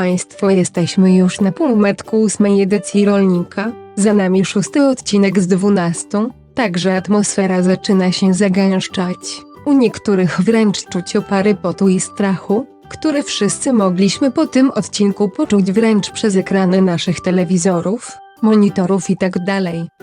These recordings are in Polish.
Państwo, jesteśmy już na półmetku ósmej edycji Rolnika. Za nami szósty odcinek z dwunastą, także atmosfera zaczyna się zagęszczać. U niektórych wręcz czuć opary potu i strachu, które wszyscy mogliśmy po tym odcinku poczuć wręcz przez ekrany naszych telewizorów, monitorów i tak.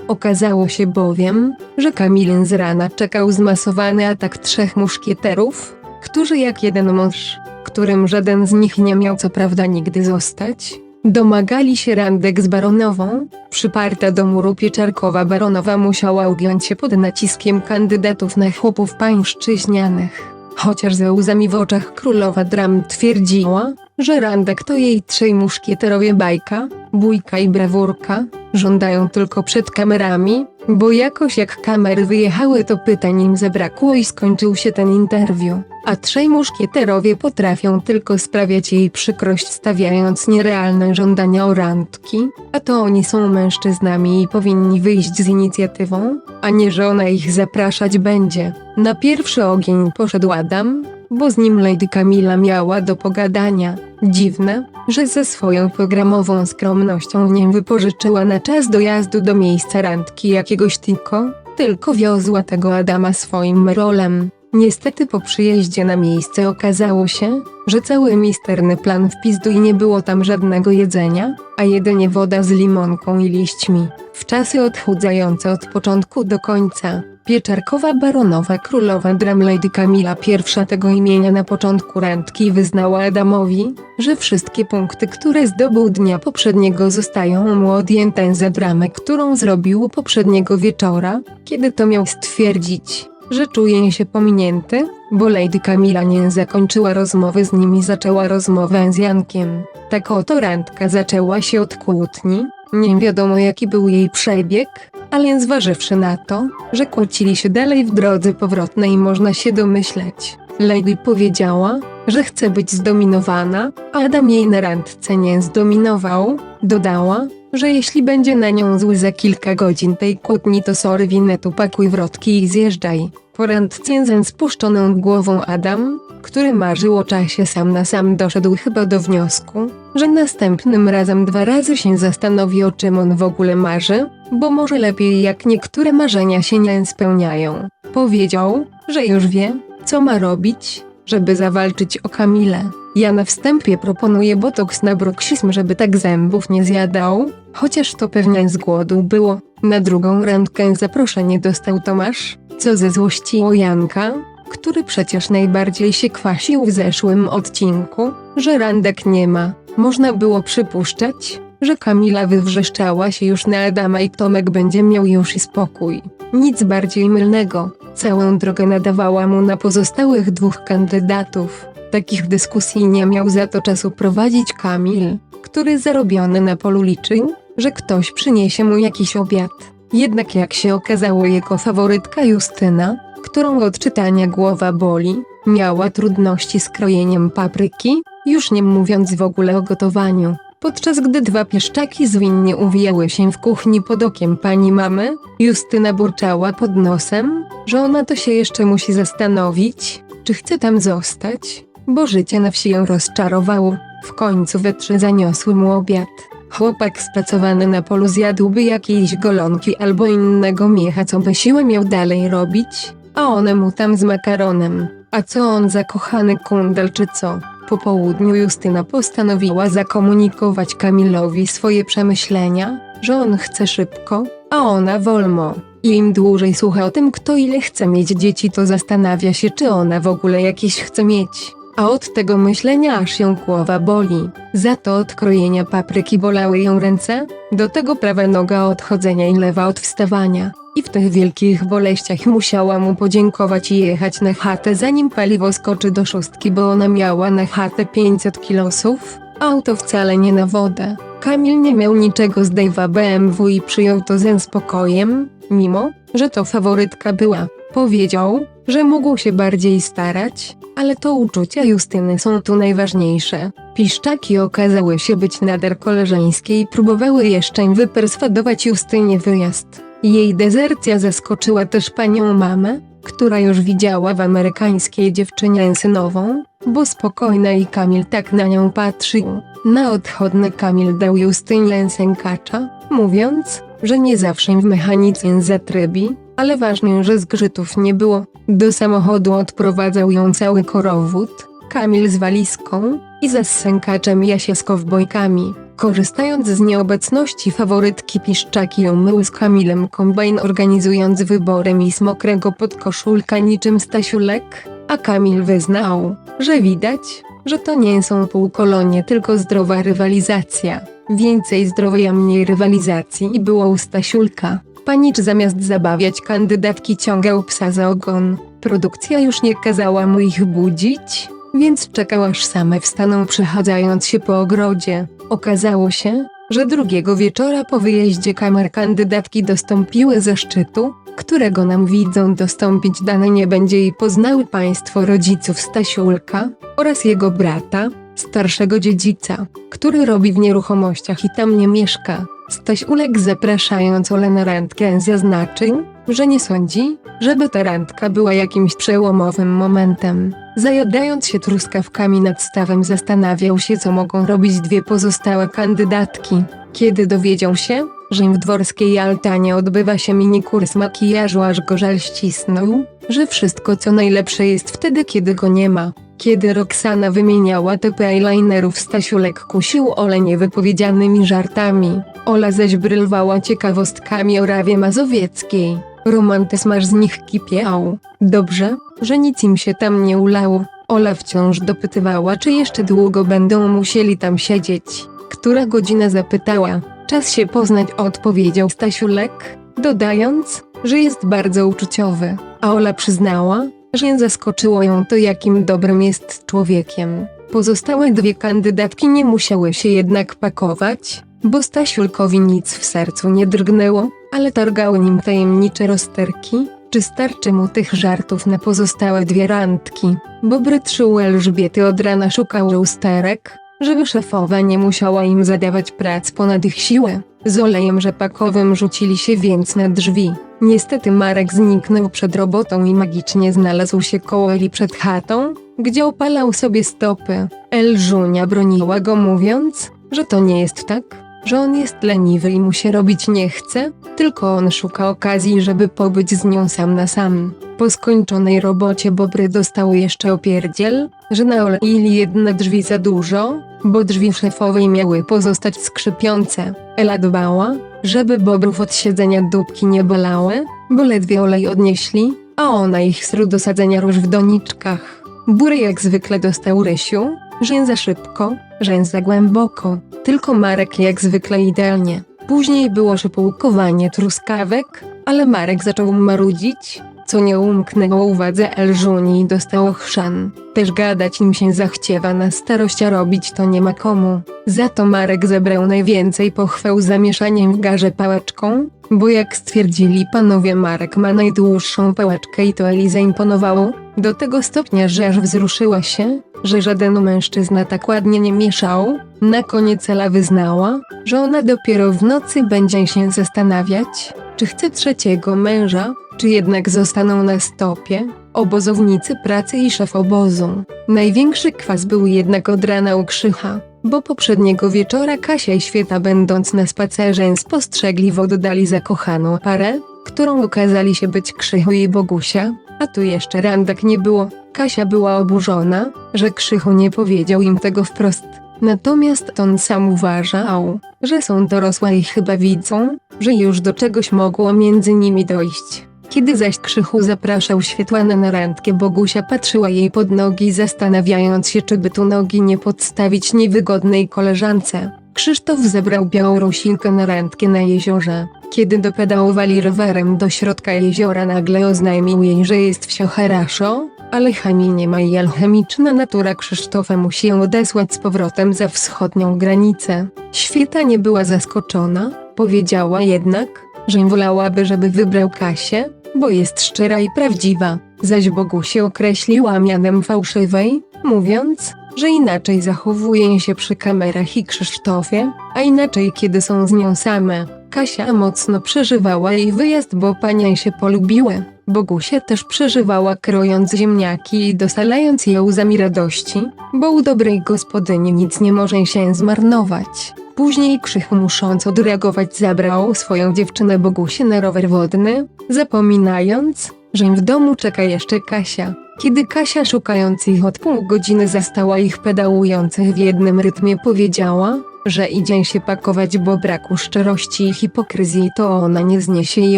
Okazało się bowiem, że Kamilin z rana czekał zmasowany atak trzech muszkieterów, którzy jak jeden mąż, którym żaden z nich nie miał co prawda nigdy zostać, domagali się randek z baronową, przyparta do muru pieczarkowa baronowa musiała ugiąć się pod naciskiem kandydatów na chłopów pańszczyźnianych. Chociaż ze łzami w oczach królowa dram twierdziła, że randek to jej trzej muszkieterowie bajka, bójka i brawurka, żądają tylko przed kamerami, bo jakoś jak kamery wyjechały to pytań im zabrakło i skończył się ten interwiu, a trzej muszkieterowie potrafią tylko sprawiać jej przykrość stawiając nierealne żądania o randki, a to oni są mężczyznami i powinni wyjść z inicjatywą, a nie że ona ich zapraszać będzie. Na pierwszy ogień poszedł Adam, bo z nim Lady Camila miała do pogadania. Dziwne, że ze swoją programową skromnością nie wypożyczyła na czas dojazdu do miejsca randki jakiegoś tylko, tylko wiozła tego Adama swoim merolem. Niestety po przyjeździe na miejsce okazało się, że cały misterny plan wpizdu i nie było tam żadnego jedzenia, a jedynie woda z limonką i liśćmi. W czasy odchudzające od początku do końca. Pieczarkowa baronowa królowa dram Lady Camila pierwsza tego imienia na początku randki wyznała Adamowi, że wszystkie punkty, które zdobył dnia poprzedniego zostają mu odjęte za dramę, którą zrobił poprzedniego wieczora, kiedy to miał stwierdzić, że czuje się pominięty, bo Lady Camila nie zakończyła rozmowy z nim i zaczęła rozmowę z Jankiem. Tak oto randka zaczęła się od kłótni, nie wiadomo jaki był jej przebieg, ale zważywszy na to, że kłócili się dalej w drodze powrotnej można się domyśleć. Lady powiedziała, że chce być zdominowana, a Adam jej na randce nie zdominował. Dodała, że jeśli będzie na nią zły za kilka godzin tej kłótni to sorry winetu pakuj wrotki i zjeżdżaj. Po randce spuszczoną głową Adam, który marzył o czasie sam na sam doszedł chyba do wniosku, że następnym razem dwa razy się zastanowi o czym on w ogóle marzy, bo może lepiej jak niektóre marzenia się nie spełniają. Powiedział, że już wie, co ma robić, żeby zawalczyć o Kamilę. Ja na wstępie proponuję botoks na bruksizm, żeby tak zębów nie zjadał, chociaż to pewnie z głodu było. Na drugą randkę zaproszenie dostał Tomasz, co ze złości o Janka, który przecież najbardziej się kwasił w zeszłym odcinku, że randek nie ma. Można było przypuszczać, że Kamila wywrzeszczała się już na Adama i Tomek będzie miał już i spokój. Nic bardziej mylnego. Całą drogę nadawała mu na pozostałych dwóch kandydatów. Takich dyskusji nie miał za to czasu prowadzić Kamil, który zarobiony na polu liczył, że ktoś przyniesie mu jakiś obiad. Jednak jak się okazało jego faworytka Justyna, którą od czytania głowa boli, miała trudności z krojeniem papryki, już nie mówiąc w ogóle o gotowaniu. Podczas gdy dwa pieszczaki zwinnie uwijały się w kuchni pod okiem pani mamy, Justyna burczała pod nosem, że ona to się jeszcze musi zastanowić, czy chce tam zostać, bo życie na wsi ją rozczarowało. W końcu we trzy zaniosły mu obiad. Chłopak spracowany na polu zjadłby jakieś golonki albo innego miecha, co by siłę miał dalej robić, a one mu tam z makaronem. A co on zakochany kundel czy co? Po południu Justyna postanowiła zakomunikować Kamilowi swoje przemyślenia, że on chce szybko, a ona wolno. I im dłużej słucha o tym, kto ile chce mieć dzieci, to zastanawia się, czy ona w ogóle jakieś chce mieć. A od tego myślenia aż ją głowa boli. Za to od krojenia papryki bolały ją ręce, do tego prawa noga od chodzenia i lewa od wstawania. I w tych wielkich boleściach musiała mu podziękować i jechać na chatę zanim paliwo skoczy do szóstki, bo ona miała na chatę 500 kilosów, auto wcale nie na wodę. Kamil nie miał niczego z Dave'a BMW i przyjął to ze spokojem, mimo, że to faworytka była. Powiedział, że mógł się bardziej starać, ale to uczucia Justyny są tu najważniejsze. Piszczaki okazały się być nader koleżeńskie i próbowały jeszcze wyperswadować Justynie wyjazd. Jej dezercja zaskoczyła też panią mamę, która już widziała w amerykańskiej dziewczynie synową, bo spokojna i Kamil tak na nią patrzył. Na odchodny Kamil dał Justynie sękacza, mówiąc, że nie zawsze w mechanice zatrybi, ale ważne, że zgrzytów nie było. Do samochodu odprowadzał ją cały korowód, Kamil z walizką i za sękaczem Jasia z kowbojkami. Korzystając z nieobecności faworytki Piszczaki umyły z Kamilem kombajn organizując wybory mis mokrego podkoszulka niczym Stasiulek, a Kamil wyznał, że widać, że to nie są półkolonie tylko zdrowa rywalizacja. Więcej zdrowia mniej rywalizacji było u Stasiulka. Panicz zamiast zabawiać kandydatki ciągał psa za ogon. Produkcja już nie kazała mu ich budzić, więc czekał aż same wstaną przechadzając się po ogrodzie. Okazało się, że drugiego wieczora po wyjeździe kamer kandydatki dostąpiły zaszczytu, którego nam widzą dostąpić dane nie będzie i poznały państwo rodziców Stasiulka oraz jego brata, starszego dziedzica, który robi w nieruchomościach i tam nie mieszka. Stasiulek zapraszając Olę na randkę zaznaczył, że nie sądzi, żeby ta randka była jakimś przełomowym momentem. Zajadając się truskawkami nad stawem zastanawiał się co mogą robić dwie pozostałe kandydatki. Kiedy dowiedział się, że w dworskiej altanie odbywa się mini kurs makijażu aż go żal ścisnął, że wszystko co najlepsze jest wtedy kiedy go nie ma. Kiedy Roxana wymieniała typy eyelinerów Stasiulek kusił Olę niewypowiedzianymi żartami. Ola zaś brylwała ciekawostkami o Rawie Mazowieckiej. Romantyzm aż z nich kipiał. Dobrze, że nic im się tam nie ulało. Ola wciąż dopytywała, czy jeszcze długo będą musieli tam siedzieć. Która godzina zapytała. Czas się poznać, odpowiedział Stasiulek, dodając, że jest bardzo uczuciowy. A Ola przyznała, że zaskoczyło ją to, jakim dobrym jest człowiekiem. Pozostałe dwie kandydatki nie musiały się jednak pakować, bo Stasiulkowi nic w sercu nie drgnęło, ale targały nim tajemnicze rozterki. Czy starczy mu tych żartów na pozostałe dwie randki? Bo brytrzył Elżbiety od rana szukał lusterek, żeby szefowa nie musiała im zadawać prac ponad ich siłę. Z olejem rzepakowym rzucili się więc na drzwi. Niestety Marek zniknął przed robotą i magicznie znalazł się koło Eli przed chatą, gdzie opalał sobie stopy. Elżunia broniła go mówiąc, że to nie jest tak, że on jest leniwy i mu się robić nie chce, tylko on szuka okazji, żeby pobyć z nią sam na sam. Po skończonej robocie Bobry dostał jeszcze opierdziel, że naoleili jedne drzwi za dużo, bo drzwi szefowej miały pozostać skrzypiące. Ela dbała, żeby Bobrów od siedzenia dupki nie bolały, bo ledwie olej odnieśli, a ona ich sru do sadzenia róż w doniczkach. Bury jak zwykle dostał Rysiu, że za szybko, że za głęboko, tylko Marek jak zwykle idealnie. Później było szypułkowanie truskawek, ale Marek zaczął marudzić, co nie umknęło uwadze Elżuni i dostał chrzan. Też gadać im się zachciewa na starość, a robić to nie ma komu. Za to Marek zebrał najwięcej pochwał zamieszaniem w garze pałeczką, bo jak stwierdzili panowie Marek ma najdłuższą pałeczkę i to Eli zaimponowało, do tego stopnia, że aż wzruszyła się, że żaden mężczyzna tak ładnie nie mieszał. Na koniec Ela wyznała, że ona dopiero w nocy będzie się zastanawiać, czy chce trzeciego męża, czy jednak zostaną na stopie, obozownicy pracy i szef obozu. Największy kwas był jednak od rana u Krzycha, bo poprzedniego wieczora Kasia i Świeta będąc na spacerze spostrzegli w oddali zakochaną parę, którą okazali się być Krzychu i Bogusia, a tu jeszcze randek nie było. Kasia była oburzona, że Krzychu nie powiedział im tego wprost. Natomiast on sam uważał, że są dorosłe i chyba widzą, że już do czegoś mogło między nimi dojść. Kiedy zaś Krzychu zapraszał Świetłanę na randkę, Bogusia patrzyła jej pod nogi, zastanawiając się, czy by tu nogi nie podstawić niewygodnej koleżance. Krzysztof zebrał Białorusinkę na randkę na jeziorze. Kiedy dopedałowali rowerem do środka jeziora, nagle oznajmił jej, że jest wsio haraszo, ale chemii nie ma i alchemiczna natura Krzysztofa musi ją odesłać z powrotem za wschodnią granicę. Świeta nie była zaskoczona, powiedziała jednak, że wolałaby, żeby wybrał Kasię, bo jest szczera i prawdziwa, zaś Bogusię określiła mianem fałszywej, mówiąc, że inaczej zachowuje się przy kamerach i Krzysztofie, a inaczej kiedy są z nią same. Kasia mocno przeżywała jej wyjazd, bo panie się polubiły. Bogusia też przeżywała krojąc ziemniaki i dosalając je łzami radości, bo u dobrej gospodyni nic nie może się zmarnować. Później Krzychu musząc odreagować zabrał swoją dziewczynę Bogusię na rower wodny, zapominając, że im w domu czeka jeszcze Kasia. Kiedy Kasia szukając ich od pół godziny zastała ich pedałujących w jednym rytmie powiedziała, że idzie się pakować bo braku szczerości i hipokryzji to ona nie zniesie i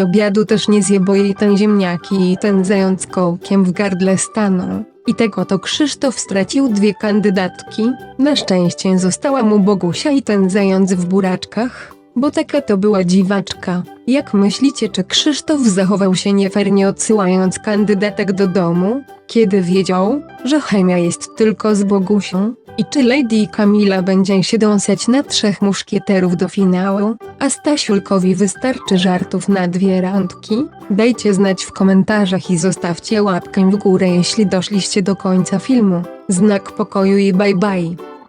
obiadu też nie zje bo jej ten ziemniaki i ten zając kołkiem w gardle staną. I tego to Krzysztof stracił dwie kandydatki, na szczęście została mu Bogusia i ten zając w buraczkach, bo taka to była dziwaczka. Jak myślicie, czy Krzysztof zachował się niefernie odsyłając kandydatek do domu, kiedy wiedział, że chemia jest tylko z Bogusią? I czy Lady Kamila będzie się dąsać na trzech muszkieterów do finału, a Stasiulkowi wystarczy żartów na dwie randki? Dajcie znać w komentarzach i zostawcie łapkę w górę jeśli doszliście do końca filmu. Znak pokoju i bye bye.